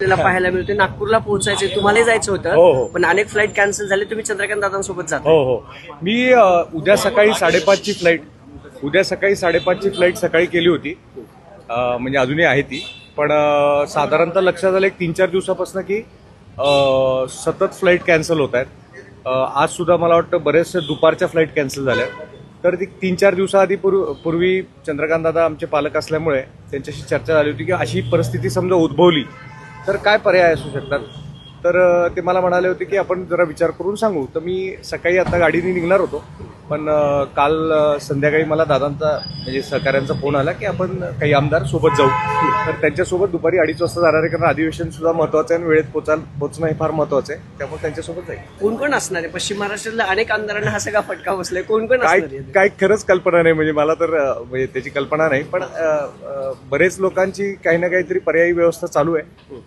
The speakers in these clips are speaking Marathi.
आपल्याला पाहायला मिळते नागपूरला पोहोचायचे तुम्हालाही जायचं हो, होतं. हो. पण अनेक फ्लाईट कॅन्सल झाले. तुम्ही चंद्रकांत दादांसोबत जाता. हो हो. मी उद्या सकाळी साडेपाचची फ्लाईट उद्या सकाळी साडेपाचची फ्लाईट सकाळी केली होती. म्हणजे अजूनही आहे ती. पण साधारणतः लक्षात आलं एक तीन चार दिवसापासून की सतत फ्लाईट कॅन्सल होत आहेत. आज सुद्धा मला वाटतं बरेचसे दुपारच्या फ्लाईट कॅन्सल झाल्या. तर ती तीन चार दिवसाआधी पूर्व पूर्वी चंद्रकांत दादा आमचे पालक असल्यामुळे त्यांच्याशी चर्चा झाली होती की अशी परिस्थिती समजा उद्भवली तर काय पर्याय असू शकतात? तर ते मला म्हणाले होते की आपण जरा विचार करून सांगू. तर मी सकाळी आता गाडीने निघणार होतो. पण काल संध्याकाळी मला दादांचा म्हणजे सहकाऱ्यांचा फोन आला की आपण काही आमदार सोबत जाऊ. तर त्यांच्यासोबत दुपारी अडीच वाजता जाणार आहे कारण अधिवेशन सुद्धा महत्वाचं आहे आणि वेळेत पोचाल पोचणं हे फार महत्वाचं आहे. त्यामुळे त्यांच्यासोबत जाईल. कोण कोण असणार आहे? पश्चिम महाराष्ट्रातल्या अनेक आमदारांना हा सगळा फटका बसलाय. कोण कोण काय काय खरंच कल्पना नाही. म्हणजे मला तर म्हणजे त्याची कल्पना नाही. पण बरेच लोकांची काही ना काहीतरी पर्यायी व्यवस्था चालू आहे.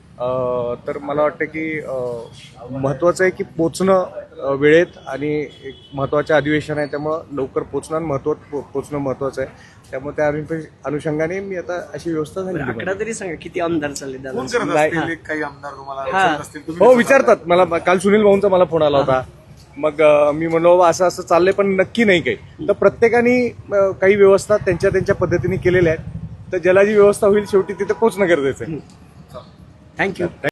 तर मला वाटतं की महत्वाचं आहे की पोचणं वेळेत आणि एक महत्वाचं अधिवेशन आहे त्यामुळं लवकर पोचणं महत्त्व पोचणं महत्वाचं आहे. त्यामुळे त्या अनुष- अनुषंगाने मी आता अशी व्यवस्था झाली आकडा तरी सांगा किती आमदार चालले फोन दादा करत नाही. असतील एक काही आमदार तुम्हाला हा. विचारत असतील तुम्ही हो विचारतात. मला काल सुनील भाऊंचा मला फोन आला होता. मग अ, मी म्हणलो बाबा असं असं चाललंय पण नक्की नाही काही. तर प्रत्येकाने अ, काही व्यवस्था त्यांच्या त्यांच्या पद्धतीने केलेल्या आहेत. तर ज्याला जी व्यवस्था होईल शेवटी तिथे पोहोचणं गरजेचं आहे. थँक्यू.